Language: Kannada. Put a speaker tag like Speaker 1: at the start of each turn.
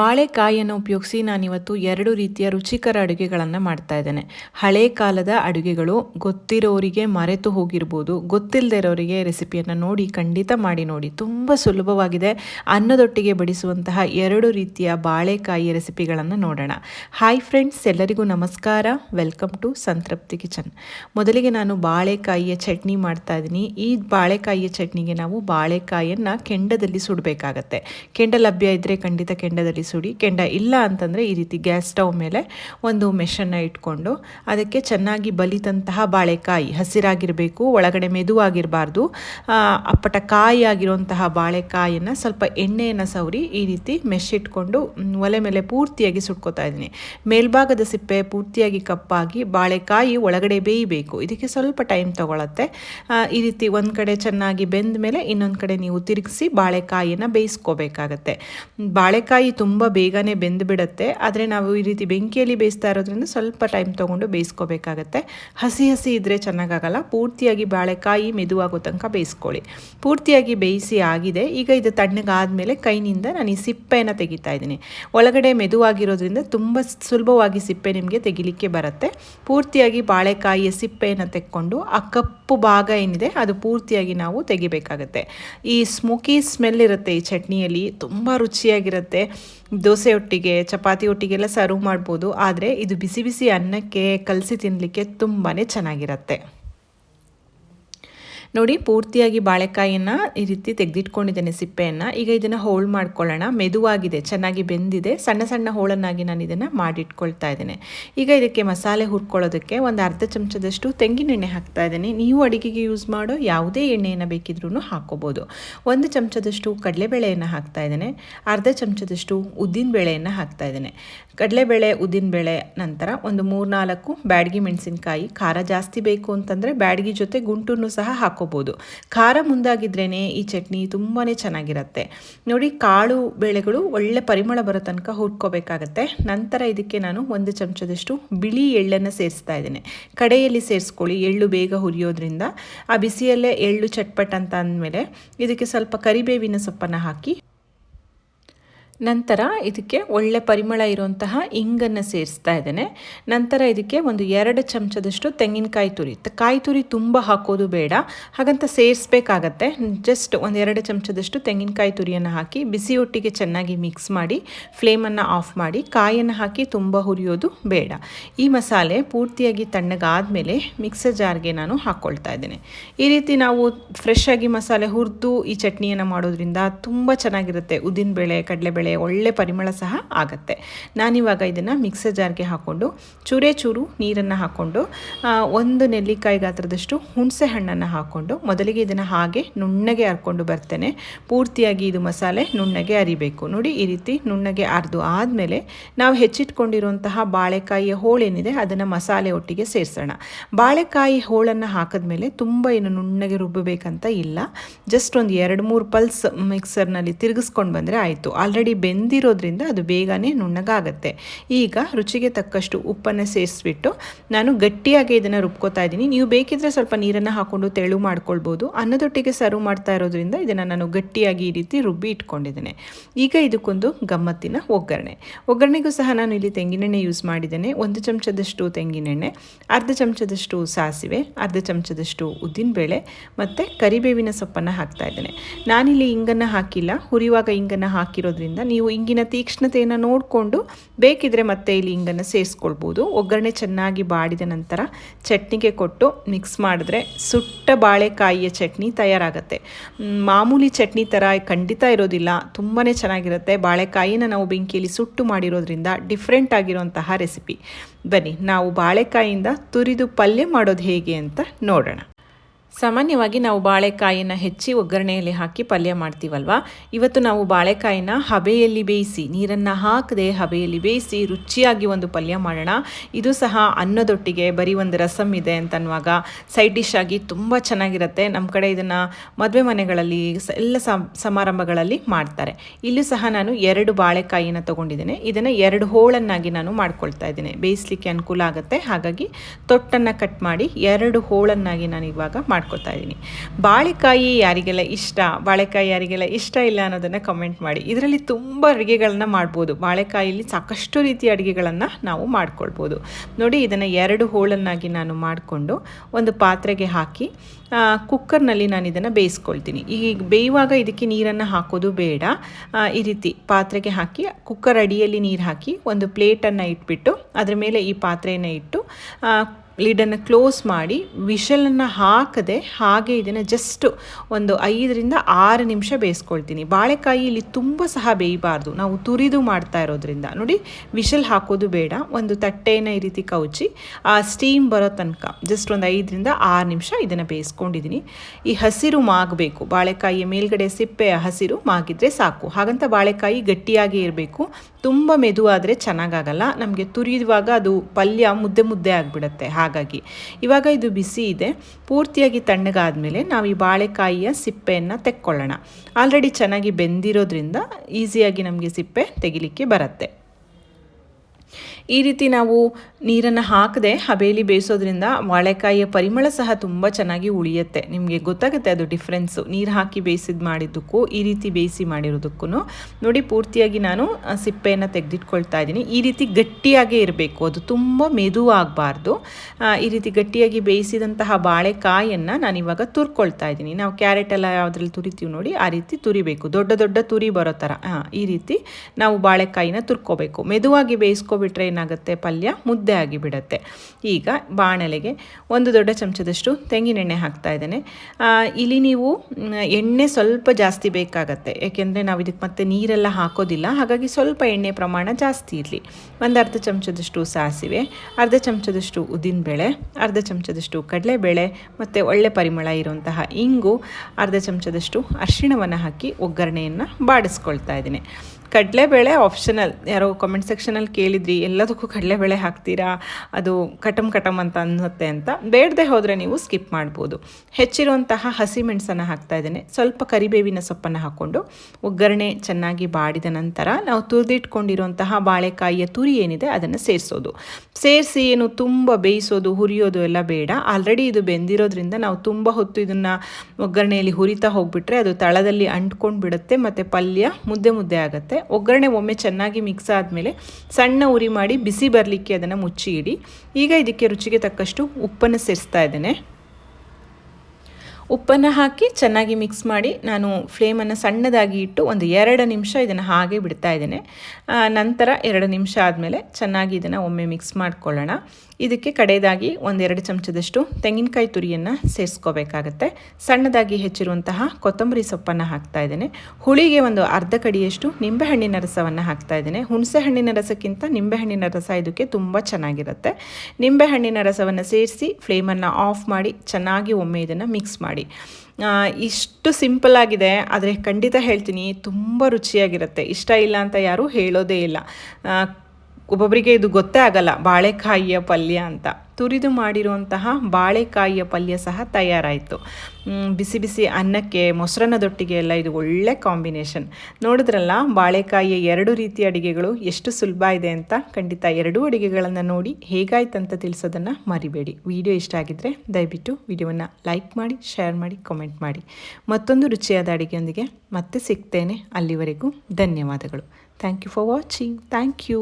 Speaker 1: ಬಾಳೆಕಾಯಿಯನ್ನು ಉಪಯೋಗಿಸಿ ನಾನಿವತ್ತು ಎರಡು ರೀತಿಯ ರುಚಿಕರ ಅಡುಗೆಗಳನ್ನು ಮಾಡ್ತಾ ಇದ್ದೇನೆ. ಹಳೆ ಕಾಲದ ಅಡುಗೆಗಳು ಗೊತ್ತಿರೋರಿಗೆ ಮರೆತು ಹೋಗಿರ್ಬೋದು. ಗೊತ್ತಿಲ್ಲದೆ ಇರೋರಿಗೆ ರೆಸಿಪಿಯನ್ನು ನೋಡಿ ಖಂಡಿತ ಮಾಡಿ ನೋಡಿ. ತುಂಬ ಸುಲಭವಾಗಿದೆ. ಅನ್ನದೊಟ್ಟಿಗೆ ಬಡಿಸುವಂತಹ ಎರಡು ರೀತಿಯ ಬಾಳೆಕಾಯಿ ರೆಸಿಪಿಗಳನ್ನು ನೋಡೋಣ. ಹಾಯ್ ಫ್ರೆಂಡ್ಸ್ ಎಲ್ಲರಿಗೂ ನಮಸ್ಕಾರ. ವೆಲ್ಕಮ್ ಟು ಸಂತೃಪ್ತಿ ಕಿಚನ್ ಮೊದಲಿಗೆ ನಾನು ಬಾಳೆಕಾಯಿಯ ಚಟ್ನಿ ಮಾಡ್ತಾ ಇದ್ದೀನಿ. ಈ ಬಾಳೆಕಾಯಿಯ ಚಟ್ನಿಗೆ ನಾವು ಬಾಳೆಕಾಯಿಯನ್ನು ಕೆಂಡದಲ್ಲಿ ಸುಡಬೇಕಾಗತ್ತೆ. ಕೆಂಡ ಲಭ್ಯ ಇದ್ದರೆ ಖಂಡಿತ ಕೆಂಡದಲ್ಲಿ ಸುಡಿ ಕೆಂಡ ಇಲ್ಲ ಅಂತಂದರೆ ಈ ರೀತಿ ಗ್ಯಾಸ್ ಸ್ಟವ್ ಮೇಲೆ ಒಂದು ಮೆಷನ್ನು ಇಟ್ಕೊಂಡು ಅದಕ್ಕೆ ಚೆನ್ನಾಗಿ ಬಲಿತಂತಹ ಬಾಳೆಕಾಯಿ ಹಸಿರಾಗಿರಬೇಕು, ಒಳಗಡೆ ಮೆದುವಾಗಿರಬಾರ್ದು. ಅಪ್ಪಟ ಕಾಯಿ ಆಗಿರುವಂತಹ ಬಾಳೆಕಾಯಿಯನ್ನು ಸ್ವಲ್ಪ ಎಣ್ಣೆಯನ್ನು ಸವರಿ ಈ ರೀತಿ ಮೆಶ್ ಇಟ್ಕೊಂಡು ಒಲೆ ಮೇಲೆ ಪೂರ್ತಿಯಾಗಿ ಸುಟ್ಕೋತಾ ಇದ್ದೀನಿ. ಮೇಲ್ಭಾಗದ ಸಿಪ್ಪೆ ಪೂರ್ತಿಯಾಗಿ ಕಪ್ಪಾಗಿ ಬಾಳೆಕಾಯಿ ಒಳಗಡೆ ಬೇಯಬೇಕು. ಇದಕ್ಕೆ ಸ್ವಲ್ಪ ಟೈಮ್ ತಗೊಳತ್ತೆ. ಈ ರೀತಿ ಒಂದು ಕಡೆ ಚೆನ್ನಾಗಿ ಬೆಂದ ಮೇಲೆ ಇನ್ನೊಂದು ಕಡೆ ನೀವು ತಿರುಗಿಸಿ ಬಾಳೆಕಾಯಿಯನ್ನು ಬೇಯಿಸ್ಕೋಬೇಕಾಗತ್ತೆ. ಬಾಳೆಕಾಯಿ ತುಂಬ ಬೇಗನೆ ಬೆಂದು ಬಿಡುತ್ತೆ. ಆದರೆ ನಾವು ಈ ರೀತಿ ಬೆಂಕಿಯಲ್ಲಿ ಬೇಯಿಸ್ತಾ ಇರೋದ್ರಿಂದ ಸ್ವಲ್ಪ ಟೈಮ್ ತೊಗೊಂಡು ಬೇಯಿಸ್ಕೋಬೇಕಾಗತ್ತೆ. ಹಸಿ ಹಸಿ ಇದ್ದರೆ ಚೆನ್ನಾಗಾಗಲ್ಲ. ಪೂರ್ತಿಯಾಗಿ ಬಾಳೆಕಾಯಿ ಮೆದುವಾಗೋ ತನಕ ಬೇಯಿಸ್ಕೊಳ್ಳಿ. ಪೂರ್ತಿಯಾಗಿ ಬೇಯಿಸಿ ಆಗಿದೆ. ಈಗ ಇದು ತಣ್ಣಗಾದ್ಮೇಲೆ ಕೈನಿಂದ ನಾನು ಈ ಸಿಪ್ಪೆಯನ್ನು ತೆಗಿತಾ ಇದ್ದೀನಿ. ಒಳಗಡೆ ಮೆದುವಾಗಿರೋದ್ರಿಂದ ತುಂಬ ಸುಲಭವಾಗಿ ಸಿಪ್ಪೆ ನಿಮಗೆ ತೆಗಿಲಿಕ್ಕೆ ಬರುತ್ತೆ. ಪೂರ್ತಿಯಾಗಿ ಬಾಳೆಕಾಯಿಯ ಸಿಪ್ಪೆಯನ್ನು ತೆಕ್ಕೊಂಡು ಆ ಕಪ್ಪು ಭಾಗ ಏನಿದೆ ಅದು ಪೂರ್ತಿಯಾಗಿ ನಾವು ತೆಗಿಬೇಕಾಗತ್ತೆ. ಈ ಸ್ಮೋಕಿ ಸ್ಮೆಲ್ ಇರುತ್ತೆ ಈ ಚಟ್ನಿಯಲ್ಲಿ. ತುಂಬ ರುಚಿಯಾಗಿರುತ್ತೆ. ದೋಸೆ ಒಟ್ಟಿಗೆ, ಚಪಾತಿ ಒಟ್ಟಿಗೆಲ್ಲ ಸರ್ವ್ ಮಾಡ್ಬೋದು. ಆದರೆ ಇದು ಬಿಸಿ ಬಿಸಿ ಅನ್ನಕ್ಕೆ ಕಲಸಿ ತಿನ್ನಲಿಕ್ಕೆ ತುಂಬಾ ಚೆನ್ನಾಗಿರುತ್ತೆ. ನೋಡಿ, ಪೂರ್ತಿಯಾಗಿ ಬಾಳೆಕಾಯಿಯನ್ನು ಈ ರೀತಿ ತೆಗೆದಿಟ್ಕೊಂಡಿದ್ದೇನೆ ಸಿಪ್ಪೆಯನ್ನು. ಈಗ ಇದನ್ನು ಹೋಳು ಮಾಡ್ಕೊಳ್ಳೋಣ. ಮೆದುವಾಗಿದೆ, ಚೆನ್ನಾಗಿ ಬೆಂದಿದೆ. ಸಣ್ಣ ಸಣ್ಣ ಹೋಳನ್ನಾಗಿ ನಾನು ಇದನ್ನು ಮಾಡಿಟ್ಕೊಳ್ತಾ ಇದ್ದೇನೆ. ಈಗ ಇದಕ್ಕೆ ಮಸಾಲೆ ಹುರ್ಕೊಳ್ಳೋದಕ್ಕೆ ಒಂದು ಅರ್ಧ ಚಮಚದಷ್ಟು ತೆಂಗಿನೆಣ್ಣೆ ಹಾಕ್ತಾ ಇದ್ದೇನೆ. ನೀವು ಅಡಿಗೆಗೆ ಯೂಸ್ ಮಾಡೋ ಯಾವುದೇ ಎಣ್ಣೆಯನ್ನು ಬೇಕಿದ್ರೂ ಹಾಕೋಬೋದು ಒಂದು ಚಮಚದಷ್ಟು ಕಡಲೆಬೇಳೆಯನ್ನು ಹಾಕ್ತಾ ಇದ್ದೇನೆ. ಅರ್ಧ ಚಮಚದಷ್ಟು ಉದ್ದಿನಬೇಳೆಯನ್ನು ಹಾಕ್ತಾ ಇದ್ದೇನೆ. ಕಡಲೆಬೇಳೆ ಉದ್ದಿನಬೇಳೆ ನಂತರ ಒಂದು ಮೂರ್ನಾಲ್ಕು ಬ್ಯಾಡಗಿ ಮೆಣಸಿನಕಾಯಿ. ಖಾರ ಜಾಸ್ತಿ ಬೇಕು ಅಂತಂದರೆ ಬ್ಯಾಡಗಿ ಜೊತೆ ಗುಂಟೂರು ಸಹ ಹಾಕೋಬೋದು. ಖಾರ ಮುಂದಾಗಿದ್ರೇ ಈ ಚಟ್ನಿ ತುಂಬಾ ಚೆನ್ನಾಗಿರುತ್ತೆ. ನೋಡಿ, ಕಾಳು ಬೇಳೆಗಳು ಒಳ್ಳೆ ಪರಿಮಳ ಬರೋ ತನಕ ಹುರ್ಕೋಬೇಕಾಗತ್ತೆ. ನಂತರ ಇದಕ್ಕೆ ನಾನು ಒಂದು ಚಮಚದಷ್ಟು ಬಿಳಿ ಎಳ್ಳನ್ನು ಸೇರಿಸ್ತಾ ಇದ್ದೇನೆ. ಕಡೆಯಲ್ಲಿ ಸೇರಿಸ್ಕೊಳ್ಳಿ. ಎಳ್ಳು ಬೇಗ ಹುರಿಯೋದ್ರಿಂದ ಆ ಬಿಸಿಯಲ್ಲೇ ಎಳ್ಳು ಚಟ್ಪಟ್ ಅಂತ ಅಂದಮೇಲೆ ಇದಕ್ಕೆ ಸ್ವಲ್ಪ ಕರಿಬೇವಿನ ಸೊಪ್ಪನ್ನು ಹಾಕಿ ನಂತರ ಇದಕ್ಕೆ ಒಳ್ಳೆ ಪರಿಮಳ ಇರುವಂತಹ ಇಂಗನ್ನು ಸೇರಿಸ್ತಾ ಇದ್ದೇನೆ. ನಂತರ ಇದಕ್ಕೆ ಒಂದು ಎರಡು ಚಮಚದಷ್ಟು ತೆಂಗಿನಕಾಯಿ ತುರಿ. ಕಾಯಿ ತುರಿ ತುಂಬ ಹಾಕೋದು ಬೇಡ. ಹಾಗಂತ ಸೇರಿಸ್ಬೇಕಾಗತ್ತೆ. ಜಸ್ಟ್ ಒಂದು ಎರಡು ಚಮಚದಷ್ಟು ತೆಂಗಿನಕಾಯಿ ತುರಿಯನ್ನು ಹಾಕಿ ಬಿಸಿ ಒಟ್ಟಿಗೆ ಚೆನ್ನಾಗಿ ಮಿಕ್ಸ್ ಮಾಡಿ ಫ್ಲೇಮನ್ನು ಆಫ್ ಮಾಡಿ, ಕಾಯನ್ನು ಹಾಕಿ ತುಂಬ ಹುರಿಯೋದು ಬೇಡ. ಈ ಮಸಾಲೆ ಪೂರ್ತಿಯಾಗಿ ತಣ್ಣಗಾದ್ಮೇಲೆ ಮಿಕ್ಸರ್ ಜಾರ್ಗೆ ನಾನು ಹಾಕ್ಕೊಳ್ತಾ ಇದ್ದೇನೆ. ಈ ರೀತಿ ನಾವು ಫ್ರೆಶ್ ಆಗಿ ಮಸಾಲೆ ಹುರಿದು ಈ ಚಟ್ನಿಯನ್ನು ಮಾಡೋದ್ರಿಂದ ತುಂಬ ಚೆನ್ನಾಗಿರುತ್ತೆ. ಉದ್ದಿನಬೇಳೆ ಕಡಲೆಬೇಳೆ ಒಳ್ಳೆ ಪರಿಮಳ ಸಹ ಆಗುತ್ತೆ. ನಾನಿವಾಗ ಇದನ್ನು ಮಿಕ್ಸರ್ ಜಾರ್ಗೆ ಹಾಕ್ಕೊಂಡು ಚೂರೇ ಚೂರು ನೀರನ್ನು ಹಾಕ್ಕೊಂಡು ಒಂದು ನೆಲ್ಲಿಕಾಯಿ ಗಾತ್ರದಷ್ಟು ಹುಣಸೆ ಹಣ್ಣನ್ನು ಹಾಕ್ಕೊಂಡು ಮೊದಲಿಗೆ ಇದನ್ನು ಹಾಗೆ ನುಣ್ಣಗೆ ಹರ್ಕೊಂಡು ಬರ್ತೇನೆ. ಪೂರ್ತಿಯಾಗಿ ಇದು ಮಸಾಲೆ ನುಣ್ಣಗೆ ಅರಿಬೇಕು. ನೋಡಿ ಈ ರೀತಿ ನುಣ್ಣಗೆ ಅರ್ದು ಆದಮೇಲೆ ನಾವು ಹೆಚ್ಚಿಟ್ಕೊಂಡಿರುವಂತಹ ಬಾಳೆಕಾಯಿಯ ಹೋಳೇನಿದೆ ಅದನ್ನು ಮಸಾಲೆ ಒಟ್ಟಿಗೆ ಸೇರಿಸೋಣ. ಬಾಳೆಕಾಯಿ ಹೋಳನ್ನು ಹಾಕಿದ್ಮೇಲೆ ತುಂಬ ಏನು ನುಣ್ಣಗೆ ರುಬ್ಬಬೇಕಂತ ಇಲ್ಲ. ಜಸ್ಟ್ ಒಂದು ಎರಡು ಮೂರು ಪಲ್ಸ್ ಮಿಕ್ಸರ್ನಲ್ಲಿ ತಿರುಗಿಸ್ಕೊಂಡು ಬಂದರೆ ಆಯಿತು. ಆಲ್ರೆಡಿ ಬೆಂದಿರೋದ್ರಿಂದ ಅದು ಬೇಗನೆ ನುಣ್ಣಗಾಗತ್ತೆ. ಈಗ ರುಚಿಗೆ ತಕ್ಕಷ್ಟು ಉಪ್ಪನ್ನು ಸೇರಿಸ್ಬಿಟ್ಟು ನಾನು ಗಟ್ಟಿಯಾಗಿ ಇದನ್ನು ರುಬ್ಕೋತಾ ಇದ್ದೀನಿ. ನೀವು ಬೇಕಿದ್ರೆ ಸ್ವಲ್ಪ ನೀರನ್ನು ಹಾಕ್ಕೊಂಡು ತೆಳು ಮಾಡ್ಕೊಳ್ಬೋದು. ಅನ್ನದೊಟ್ಟಿಗೆ ಸರ್ವ್ ಮಾಡ್ತಾ ಇರೋದ್ರಿಂದ ಇದನ್ನು ನಾನು ಗಟ್ಟಿಯಾಗಿ ಈ ರೀತಿ ರುಬ್ಬಿ ಇಟ್ಕೊಂಡಿದ್ದೇನೆ. ಈಗ ಇದಕ್ಕೊಂದು ಗಮ್ಮತ್ತಿನ ಒಗ್ಗರಣೆ. ಒಗ್ಗರಣೆಗೂ ಸಹ ನಾನು ಇಲ್ಲಿ ತೆಂಗಿನೆಣ್ಣೆ ಯೂಸ್ ಮಾಡಿದ್ದೇನೆ. ಒಂದು ಚಮಚದಷ್ಟು ತೆಂಗಿನೆಣ್ಣೆ, ಅರ್ಧ ಚಮಚದಷ್ಟು ಸಾಸಿವೆ, ಅರ್ಧ ಚಮಚದಷ್ಟು ಉದ್ದಿನಬೇಳೆ ಮತ್ತು ಕರಿಬೇವಿನ ಸೊಪ್ಪನ್ನು ಹಾಕ್ತಾ ಇದ್ದೇನೆ. ನಾನಿಲ್ಲಿ ಇಂಗನ್ನು ಹಾಕಿಲ್ಲ. ಹುರಿಯುವಾಗ ಇಂಗನ್ನು ಹಾಕಿರೋದ್ರಿಂದ ನೀವು ಇಂಗಿನ ತೀಕ್ಷ್ಣತೆಯನ್ನು ನೋಡಿಕೊಂಡು ಬೇಕಿದ್ರೆ ಮತ್ತೆ ಇಲ್ಲಿ ಇಂಗನ್ನು ಸೇರಿಸ್ಕೊಳ್ಬೋದು. ಒಗ್ಗರಣೆ ಚೆನ್ನಾಗಿ ಬಾಡಿದ ನಂತರ ಚಟ್ನಿಗೆ ಕೊಟ್ಟು ಮಿಕ್ಸ್ ಮಾಡಿದ್ರೆ ಸುಟ್ಟ ಬಾಳೆಕಾಯಿಯ ಚಟ್ನಿ ತಯಾರಾಗುತ್ತೆ. ಮಾಮೂಲಿ ಚಟ್ನಿ ಥರ ಖಂಡಿತ ಇರೋದಿಲ್ಲ. ತುಂಬಾ ಚೆನ್ನಾಗಿರುತ್ತೆ. ಬಾಳೆಕಾಯಿನ ನಾವು ಬೆಂಕಿಯಲ್ಲಿ ಸುಟ್ಟು ಮಾಡಿರೋದ್ರಿಂದ ಡಿಫ್ರೆಂಟ್ ಆಗಿರುವಂತಹ ರೆಸಿಪಿ ಬನ್ನಿ, ನಾವು ಬಾಳೆಕಾಯಿಯಿಂದ ತುರಿದು ಪಲ್ಯ ಮಾಡೋದು ಹೇಗೆ ಅಂತ ನೋಡೋಣ. ಸಾಮಾನ್ಯವಾಗಿ ನಾವು ಬಾಳೆಕಾಯಿನ ಹೆಚ್ಚಿ ಒಗ್ಗರಣೆಯಲ್ಲಿ ಹಾಕಿ ಪಲ್ಯ ಮಾಡ್ತೀವಲ್ವ? ಇವತ್ತು ನಾವು ಬಾಳೆಕಾಯಿನ ಹಬೆಯಲ್ಲಿ ಬೇಯಿಸಿ, ನೀರನ್ನು ಹಾಕದೆ ಹಬೆಯಲ್ಲಿ ಬೇಯಿಸಿ ರುಚಿಯಾಗಿ ಒಂದು ಪಲ್ಯ ಮಾಡೋಣ. ಇದು ಸಹ ಅನ್ನದೊಟ್ಟಿಗೆ ಬರೀ ಒಂದು ರಸಮ್ ಇದೆ ಅಂತನ್ನುವಾಗ ಸೈಡ್ ಡಿಶ್ ಆಗಿ ತುಂಬ ಚೆನ್ನಾಗಿರುತ್ತೆ. ನಮ್ಮ ಕಡೆ ಇದನ್ನು ಮದುವೆ ಮನೆಗಳಲ್ಲಿ ಎಲ್ಲ ಸಮಾರಂಭಗಳಲ್ಲಿ ಮಾಡ್ತಾರೆ. ಇಲ್ಲೂ ಸಹ ನಾನು ಎರಡು ಬಾಳೆಕಾಯಿನ ತೊಗೊಂಡಿದ್ದೇನೆ. ಇದನ್ನು ಎರಡು ಹೋಳನ್ನಾಗಿ ನಾನು ಮಾಡ್ಕೊಳ್ತಾ ಇದ್ದೇನೆ. ಬೇಯಿಸ್ಲಿಕ್ಕೆ ಅನುಕೂಲ ಆಗುತ್ತೆ. ಹಾಗಾಗಿ ತೊಟ್ಟನ್ನು ಕಟ್ ಮಾಡಿ ಎರಡು ಹೋಳನ್ನಾಗಿ ನಾನು ಇವಾಗ ಮಾಡ್ಕೊತಾ ಇದ್ದೀನಿ ಬಾಳೆಕಾಯಿ ಯಾರಿಗೆಲ್ಲ ಇಷ್ಟ, ಬಾಳೆಕಾಯಿ ಯಾರಿಗೆಲ್ಲ ಇಷ್ಟ ಇಲ್ಲ ಅನ್ನೋದನ್ನು ಕಮೆಂಟ್ ಮಾಡಿ. ಇದರಲ್ಲಿ ತುಂಬ ಅಡುಗೆಗಳನ್ನ ಮಾಡ್ಬೋದು. ಬಾಳೆಕಾಯಲ್ಲಿ ಸಾಕಷ್ಟು ರೀತಿಯ ಅಡುಗೆಗಳನ್ನು ನಾವು ಮಾಡ್ಕೊಳ್ಬೋದು. ನೋಡಿ, ಇದನ್ನು ಎರಡು ಹೋಳನ್ನಾಗಿ ನಾನು ಮಾಡಿಕೊಂಡು ಒಂದು ಪಾತ್ರೆಗೆ ಹಾಕಿ ಕುಕ್ಕರ್ನಲ್ಲಿ ನಾನು ಇದನ್ನು ಬೇಯಿಸ್ಕೊಳ್ತೀನಿ. ಈಗ ಬೇಯುವಾಗ ಇದಕ್ಕೆ ನೀರನ್ನು ಹಾಕೋದು ಬೇಡ. ಈ ರೀತಿ ಪಾತ್ರೆಗೆ ಹಾಕಿ, ಕುಕ್ಕರ್ ಅಡಿಯಲ್ಲಿ ನೀರು ಹಾಕಿ ಒಂದು ಪ್ಲೇಟನ್ನು ಇಟ್ಬಿಟ್ಟು, ಅದರ ಮೇಲೆ ಈ ಪಾತ್ರೆಯನ್ನು ಇಟ್ಟು ಲಿಡನ್ನು ಕ್ಲೋಸ್ ಮಾಡಿ ವಿಷಲನ್ನು ಹಾಕದೆ ಹಾಗೆ ಇದನ್ನು ಜಸ್ಟ್ ಒಂದು ಐದರಿಂದ ಆರು ನಿಮಿಷ ಬೇಯಿಸ್ಕೊಳ್ತೀನಿ. ಬಾಳೆಕಾಯಿ ಇಲ್ಲಿ ತುಂಬ ಸಹ ಬೇಯಬಾರ್ದು. ನಾವು ತುರಿದು ಮಾಡ್ತಾ ಇರೋದ್ರಿಂದ. ನೋಡಿ, ವಿಷಲ್ ಹಾಕೋದು ಬೇಡ. ಒಂದು ತಟ್ಟೆನ ಈ ರೀತಿ ಕೌಚಿ, ಆ ಸ್ಟೀಮ್ ಬರೋ ತನಕ ಜಸ್ಟ್ ಒಂದು ಐದರಿಂದ ಆರು ನಿಮಿಷ ಇದನ್ನು ಬೇಯಿಸ್ಕೊಂಡಿದ್ದೀನಿ. ಈ ಹಸಿರು ಮಾಗಬೇಕು. ಬಾಳೆಕಾಯಿಯ ಮೇಲ್ಗಡೆ ಸಿಪ್ಪೆಯ ಹಸಿರು ಮಾಗಿದ್ರೆ ಸಾಕು. ಹಾಗಂತ ಬಾಳೆಕಾಯಿ ಗಟ್ಟಿಯಾಗಿ ಇರಬೇಕು. ತುಂಬ ಮೆದುವಾದರೆ ಚೆನ್ನಾಗಾಗಲ್ಲ. ನಮಗೆ ತುರಿಯುವಾಗ ಅದು ಪಲ್ಯ ಮುದ್ದೆ ಮುದ್ದೆ ಆಗಿಬಿಡುತ್ತೆ. ಹಾಗಾಗಿ. ಇವಾಗ ಇದು ಬಿಸಿ ಇದೆ. ಪೂರ್ತಿಯಾಗಿ ತಣ್ಣಗಾದಮೇಲೆ ನಾವು ಈ ಬಾಳೆಕಾಯಿಯ ಸಿಪ್ಪೆಯನ್ನು ತೆಕ್ಕೊಳ್ಳೋಣ. ಆಲ್ರೆಡಿ ಚೆನ್ನಾಗಿ ಬೆಂದಿರೋದ್ರಿಂದ ಈಸಿಯಾಗಿ ನಮಗೆ ಸಿಪ್ಪೆ ತೆಗಿಲಿಕ್ಕೆ ಬರುತ್ತೆ. ಈ ರೀತಿ ನಾವು ನೀರನ್ನು ಹಾಕದೆ ಹಬೇಲಿ ಬೇಯಿಸೋದ್ರಿಂದ ಬಾಳೆಕಾಯಿಯ ಪರಿಮಳ ಸಹ ತುಂಬ ಚೆನ್ನಾಗಿ ಉಳಿಯುತ್ತೆ. ನಿಮಗೆ ಗೊತ್ತಾಗುತ್ತೆ ಅದು ಡಿಫ್ರೆನ್ಸು ನೀರು ಹಾಕಿ ಬೇಯಿಸಿದ್ದು ಮಾಡಿದ್ದಕ್ಕೂ, ಈ ರೀತಿ ಬೇಯಿಸಿ ಮಾಡಿರೋದಕ್ಕೂ. ನೋಡಿ, ಪೂರ್ತಿಯಾಗಿ ನಾನು ಸಿಪ್ಪೆಯನ್ನು ತೆಗೆದಿಟ್ಕೊಳ್ತಾ ಇದ್ದೀನಿ. ಈ ರೀತಿ ಗಟ್ಟಿಯಾಗೇ ಇರಬೇಕು. ಅದು ತುಂಬ ಮೆದುವಾಗಬಾರ್ದು. ಈ ರೀತಿ ಗಟ್ಟಿಯಾಗಿ ಬೇಯಿಸಿದಂತಹ ಬಾಳೆಕಾಯಿಯನ್ನು ನಾನು ಇವಾಗ ತುರ್ಕೊಳ್ತಾ ಇದ್ದೀನಿ. ನಾವು ಕ್ಯಾರೆಟ್ ಎಲ್ಲ ಯಾವುದ್ರಲ್ಲಿ ತುರಿತೀವಿ ನೋಡಿ, ಆ ರೀತಿ ತುರಿಬೇಕು. ದೊಡ್ಡ ದೊಡ್ಡ ತುರಿ ಬರೋ ಥರ ಈ ರೀತಿ ನಾವು ಬಾಳೆಕಾಯಿನ ತುರ್ಕೋಬೇಕು. ಮೆದುವಾಗಿ ಬೇಯಿಸ್ಕೊಬಿಟ್ರೆ ಏನಾಗುತ್ತೆ? ಪಲ್ಯ ಮುದ್ದೆ ಆಗಿಬಿಡತ್ತೆ ಈಗ ಬಾಣಲೆಗೆ ಒಂದು ದೊಡ್ಡ ಚಮಚದಷ್ಟು ತೆಂಗಿನೆಣ್ಣೆ ಹಾಕ್ತಾ ಇದ್ದೇನೆ. ಇಲ್ಲಿ ನೀವು ಎಣ್ಣೆ ಸ್ವಲ್ಪ ಜಾಸ್ತಿ ಬೇಕಾಗತ್ತೆ. ಏಕೆಂದರೆ ನಾವು ಇದಕ್ಕೆ ಮತ್ತೆ ನೀರೆಲ್ಲ ಹಾಕೋದಿಲ್ಲ. ಹಾಗಾಗಿ ಸ್ವಲ್ಪ ಎಣ್ಣೆ ಪ್ರಮಾಣ ಜಾಸ್ತಿ ಇರಲಿ. ಒಂದು ಅರ್ಧ ಚಮಚದಷ್ಟು ಸಾಸಿವೆ, ಅರ್ಧ ಚಮಚದಷ್ಟು ಉದ್ದಿನಬೇಳೆ, ಅರ್ಧ ಚಮಚದಷ್ಟು ಕಡಲೆಬೇಳೆ, ಮತ್ತು ಒಳ್ಳೆ ಪರಿಮಳ ಇರುವಂತಹ ಇಂಗು, ಅರ್ಧ ಚಮಚದಷ್ಟು ಅರಿಶಿಣವನ್ನು ಹಾಕಿ ಒಗ್ಗರಣೆಯನ್ನು ಬಾಡಿಸ್ಕೊಳ್ತಾ ಇದ್ದೀನಿ. ಕಡಲೆಬೇಳೆ ಆಪ್ಷನಲ್ ಯಾರೋ ಕಮೆಂಟ್ ಸೆಕ್ಷನಲ್ಲಿ ಕೇಳಿದ್ರಿ, ಎಲ್ಲದಕ್ಕೂ ಕಡಲೆಬೇಳೆ ಹಾಕ್ತೀರಾ? ಅದು ಕಟಮ್ ಕಟಮ್ ಅಂತ ಅನ್ನುತ್ತೆ ಅಂತ. ಬೇಡದೆ ಹೋದರೆ ನೀವು ಸ್ಕಿಪ್ ಮಾಡ್ಬೋದು. ಹೆಚ್ಚಿರುವಂತಹ ಹಸಿ ಮೆಣಸನ್ನು ಹಾಕ್ತಾ ಇದ್ದೇನೆ. ಸ್ವಲ್ಪ ಕರಿಬೇವಿನ ಸೊಪ್ಪನ್ನು ಹಾಕ್ಕೊಂಡು ಒಗ್ಗರಣೆ ಚೆನ್ನಾಗಿ ಬಾಡಿದ ನಂತರ ನಾವು ತುರಿದಿಟ್ಕೊಂಡಿರುವಂತಹ ಬಾಳೆಕಾಯಿಯ ತುರಿ ಏನಿದೆ ಅದನ್ನು ಸೇರಿಸೋದು. ಸೇರಿಸಿ ಏನು ತುಂಬ ಬೇಯಿಸೋದು, ಹುರಿಯೋದು ಎಲ್ಲ ಬೇಡ. ಆಲ್ರೆಡಿ ಇದು ಬೆಂದಿರೋದ್ರಿಂದ ನಾವು ತುಂಬ ಹೊತ್ತು ಇದನ್ನು ಒಗ್ಗರಣೆಯಲ್ಲಿ ಹುರಿತಾ ಹೋಗ್ಬಿಟ್ರೆ ಅದು ತಳದಲ್ಲಿ ಅಂಟ್ಕೊಂಡು ಬಿಡುತ್ತೆ ಮತ್ತು ಪಲ್ಯ ಮುದ್ದೆ ಮುದ್ದೆ ಆಗುತ್ತೆ. ಒಗ್ಗರಣೆ ಒಮ್ಮೆ ಚೆನ್ನಾಗಿ ಮಿಕ್ಸ್ ಆದಮೇಲೆ ಸಣ್ಣ ಉರಿ ಮಾಡಿ ಬಿಸಿ ಬರಲಿಕ್ಕೆ ಅದನ್ನು ಮುಚ್ಚಿ ಇಡಿ ಈಗ ಇದಕ್ಕೆ ರುಚಿಗೆ ತಕ್ಕಷ್ಟು ಉಪ್ಪನ್ನು ಸೇರಿಸ್ತಾ ಇದ್ದೇನೆ. ಉಪ್ಪನ್ನು ಹಾಕಿ ಚೆನ್ನಾಗಿ ಮಿಕ್ಸ್ ಮಾಡಿ ನಾನು ಫ್ಲೇಮನ್ನು ಸಣ್ಣದಾಗಿ ಇಟ್ಟು ಒಂದು ಎರಡು ನಿಮಿಷ ಇದನ್ನು ಹಾಗೆ ಬಿಡ್ತಾ ಇದ್ದೇನೆ. ನಂತರ ಎರಡು ನಿಮಿಷ ಆದಮೇಲೆ ಚೆನ್ನಾಗಿ ಇದನ್ನು ಒಮ್ಮೆ ಮಿಕ್ಸ್ ಮಾಡ್ಕೊಳ್ಳೋಣ. ಇದಕ್ಕೆ ಕಡೆಯದಾಗಿ ಒಂದೆರಡು ಚಮಚದಷ್ಟು ತೆಂಗಿನಕಾಯಿ ತುರಿಯನ್ನು ಸೇರಿಸ್ಕೋಬೇಕಾಗತ್ತೆ. ಸಣ್ಣದಾಗಿ ಹೆಚ್ಚಿರುವಂತಹ ಕೊತ್ತಂಬರಿ ಸೊಪ್ಪನ್ನು ಹಾಕ್ತಾ ಇದ್ದೇನೆ. ಹುಳಿಗೆ ಒಂದು ಅರ್ಧ ಕಡಿಯಷ್ಟು ನಿಂಬೆಹಣ್ಣಿನ ರಸವನ್ನು ಹಾಕ್ತಾ ಇದ್ದೇನೆ. ಹುಣಸೆ ಹಣ್ಣಿನ ರಸಕ್ಕಿಂತ ನಿಂಬೆಹಣ್ಣಿನ ರಸ ಇದಕ್ಕೆ ತುಂಬ ಚೆನ್ನಾಗಿರುತ್ತೆ. ನಿಂಬೆಹಣ್ಣಿನ ರಸವನ್ನು ಸೇರಿಸಿ ಫ್ಲೇಮನ್ನು ಆಫ್ ಮಾಡಿ ಚೆನ್ನಾಗಿ ಒಮ್ಮೆ ಇದನ್ನು ಮಿಕ್ಸ್ ಮಾಡಿ. ಇಷ್ಟು ಸಿಂಪಲ್ ಆಗಿದೆ, ಆದರೆ ಖಂಡಿತ ಹೇಳ್ತೀನಿ, ತುಂಬ ರುಚಿಯಾಗಿರುತ್ತೆ. ಇಷ್ಟ ಇಲ್ಲ ಅಂತ ಯಾರೂ ಹೇಳೋದೇ ಇಲ್ಲ. ಒಬ್ಬೊಬ್ಬರಿಗೆ ಇದು ಗೊತ್ತೇ ಆಗಲ್ಲ. ಬಾಳೆಕಾಯಿಯ ಪಲ್ಯ ಅಂತ. ತುರಿದು ಮಾಡಿರುವಂತಹ ಬಾಳೆಕಾಯಿಯ ಪಲ್ಯ ಸಹ ತಯಾರಾಯಿತು. ಬಿಸಿ ಬಿಸಿ ಅನ್ನಕ್ಕೆ ಮೊಸರನ್ನದೊಟ್ಟಿಗೆ ಎಲ್ಲ ಇದು ಒಳ್ಳೆ ಕಾಂಬಿನೇಷನ್. ನೋಡಿದ್ರಲ್ಲ, ಬಾಳೆಕಾಯಿಯ ಎರಡು ರೀತಿಯ ಅಡುಗೆಗಳು ಎಷ್ಟು ಸುಲಭ ಇದೆ ಅಂತ? ಖಂಡಿತ ಎರಡೂ ಅಡುಗೆಗಳನ್ನು ನೋಡಿ ಹೇಗಾಯ್ತಂತ ತಿಳಿಸೋದನ್ನು ಮರಿಬೇಡಿ. ವಿಡಿಯೋ ಇಷ್ಟ ಆಗಿದ್ದರೆ ದಯವಿಟ್ಟು ವಿಡಿಯೋವನ್ನು ಲೈಕ್ ಮಾಡಿ, ಶೇರ್ ಮಾಡಿ, ಕಮೆಂಟ್ ಮಾಡಿ. ಮತ್ತೊಂದು ರುಚಿಯಾದ ಅಡುಗೆಯೊಂದಿಗೆ ಮತ್ತೆ ಸಿಗ್ತೇನೆ. ಅಲ್ಲಿವರೆಗೂ ಧನ್ಯವಾದಗಳು. Thank you for watching. Thank you.